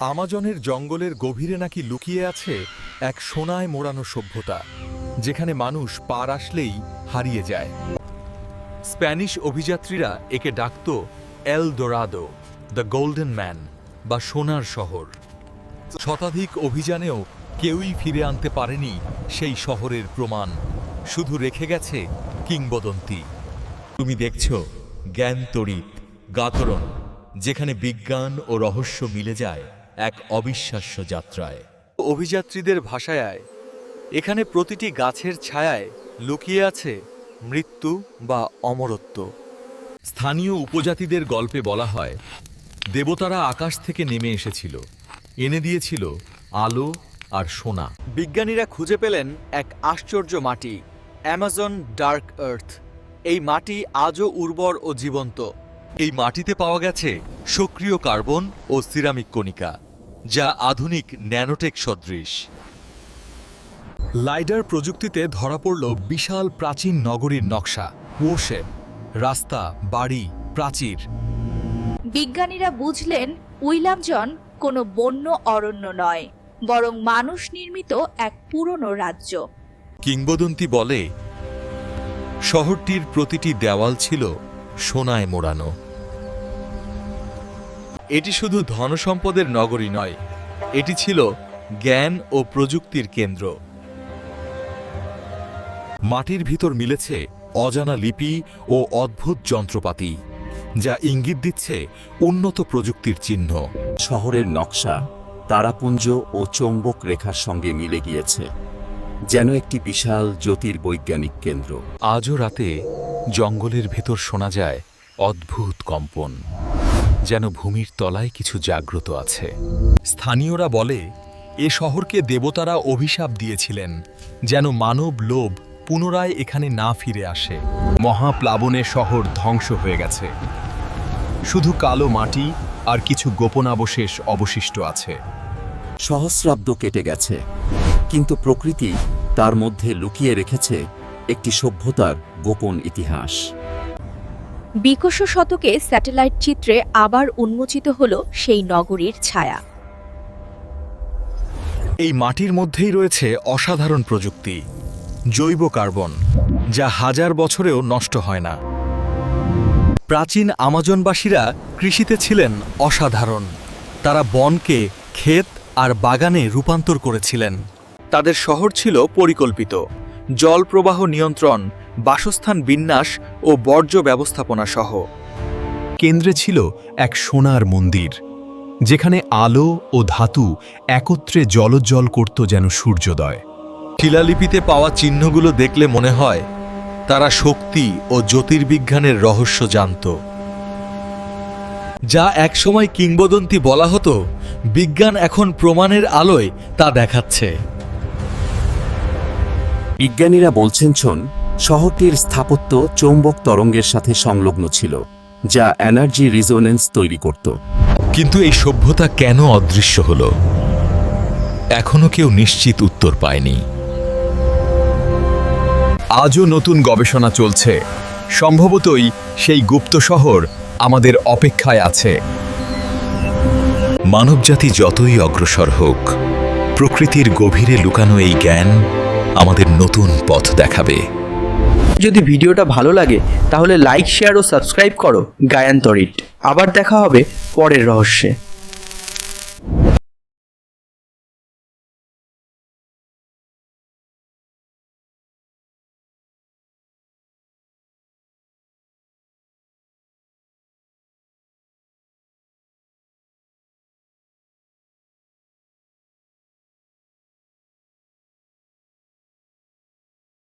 আমাজনের জঙ্গলের গভীরে নাকি লুকিয়ে আছে এক সোনায় মোড়ানো সভ্যতা, যেখানে মানুষ পার আসলেই হারিয়ে যায়। স্প্যানিশ অভিযাত্রীরা একে ডাকত El Dorado the golden man বা সোনার শহর। শতাধিক অভিযানেও কেউই ফিরে আনতে পারেনি সেই শহরের প্রমাণ, শুধু রেখে গেছে কিংবদন্তি। তুমি দেখছ জ্ঞান তড়িৎ, গাতরণ, যেখানে বিজ্ঞান ও রহস্য মিলে যায়। এক অবিশ্বাস্য যাত্রায়। অভিযাত্রীদের ভাষায় এখানে প্রতিটি গাছের ছায়ায় লুকিয়ে আছে মৃত্যু বা অমরত্ব। স্থানীয় উপজাতিদের গল্পে বলা হয় দেবতারা আকাশ থেকে নেমে এসেছিল। এনে দিয়েছিল আলো আর সোনা। বিজ্ঞানীরা খুঁজে পেলেন এক আশ্চর্য মাটি অ্যামাজন ডার্ক আর্থ। এই মাটি আজও উর্বর ও জীবন্ত। এই মাটিতে পাওয়া গেছে সক্রিয় কার্বন ও সিরামিক কণিকা। যা আধুনিক ন্যানোটেক সদৃশ। লাইডার প্রযুক্তিতে ধরা পড়ল বিশাল প্রাচীন নগরীর নকশা ওশেপ রাস্তা বাড়ি প্রাচীর। বিজ্ঞানীরা বুঝলেন উইলামজন কোনো বন্য অরণ্য নয় বরং মানুষ নির্মিত এক পুরনো রাজ্য। কিংবদন্তি বলে শহরটির প্রতিটি দেওয়াল ছিল সোনায় মোড়ানো। এটি শুধু ধনসম্পদের নগরী নয় এটি ছিল জ্ঞান ও প্রযুক্তির কেন্দ্র। মাটির ভিতর মিলেছে অজানা লিপি ও অদ্ভুত যন্ত্রপাতি যা ইঙ্গিত দিচ্ছে উন্নত প্রযুক্তির চিহ্ন। শহরের নকশা তারাপুঞ্জ ও চৌম্বক রেখার সঙ্গে মিলে গিয়েছে যেন একটি বিশাল জ্যোতির্বৈজ্ঞানিক কেন্দ্র। আজও রাতে জঙ্গলের ভেতর শোনা যায় অদ্ভুত কম্পন। যেন ভূমির তলায় কিছু জাগ্রত আছে। স্থানীয়রা বলে, এ শহরকে দেবতারা অভিশাপ দিয়েছিলেন, যেন মানব লোভ পুনরায় এখানে না ফিরে আসে। মহাপ্লাবনে শহর ধ্বংস হয়ে গেছে। শুধু কালো মাটি আর কিছু গোপনাবশেষ অবশিষ্ট আছে। সহস্রাব্দ কেটে গেছে, কিন্তু প্রকৃতি তার মধ্যে লুকিয়ে রেখেছে একটি সভ্যতার গোপন ইতিহাস। বিকশ শতকে স্যাটেলাইট চিত্রে আবার উন্মোচিত হল সেই নগরীর ছায়া। এই মাটির মধ্যেই রয়েছে অসাধারণ প্রযুক্তি, জৈব কার্বন, যা হাজার বছরেও নষ্ট হয় না। প্রাচীন আমাজনবাসীরা কৃষিতে ছিলেন অসাধারণ। তারা বনকে ক্ষেত আর বাগানে রূপান্তর করেছিলেন। তাদের শহর ছিল পরিকল্পিত। জল প্রবাহ নিয়ন্ত্রণ বাসস্থান বিন্যাস ও বর্জ্য ব্যবস্থাপনা সহ। কেন্দ্রে ছিল এক সোনার মন্দির যেখানে আলো ও ধাতু একত্রে জলজ্জল করত যেন সূর্যোদয়। শিলালিপিতে পাওয়া চিহ্নগুলো দেখলে মনে হয় তারা শক্তি ও জ্যোতির্বিজ্ঞানের রহস্য জানত। যা একসময় কিংবদন্তি বলা হতো বিজ্ঞান এখন প্রমাণের আলোয় তা দেখাচ্ছে। বিজ্ঞানীরা বলছেন শোন শহরটির স্থাপত্য চৌম্বক তরঙ্গের সাথে সংলগ্ন ছিল, যা এনার্জি রিজোনেন্স তৈরি করত। কিন্তু এই সভ্যতা কেন অদৃশ্য হল? এখনও কেউ নিশ্চিত উত্তর পায়নি। আজও নতুন গবেষণা চলছে। সম্ভবতই সেই গুপ্ত শহর আমাদের অপেক্ষায় আছে। মানবজাতি যতই অগ্রসর হোক, প্রকৃতির গভীরে লুকানো এই জ্ঞান আমাদের নতুন পথ দেখাবে। যদি ভিডিওটা ভালো লাগে, তাহলে লাইক শেয়ার ও সাবস্ক্রাইব করো, গায়ান্তরিট। আবার দেখা হবে পরের রহস্যে।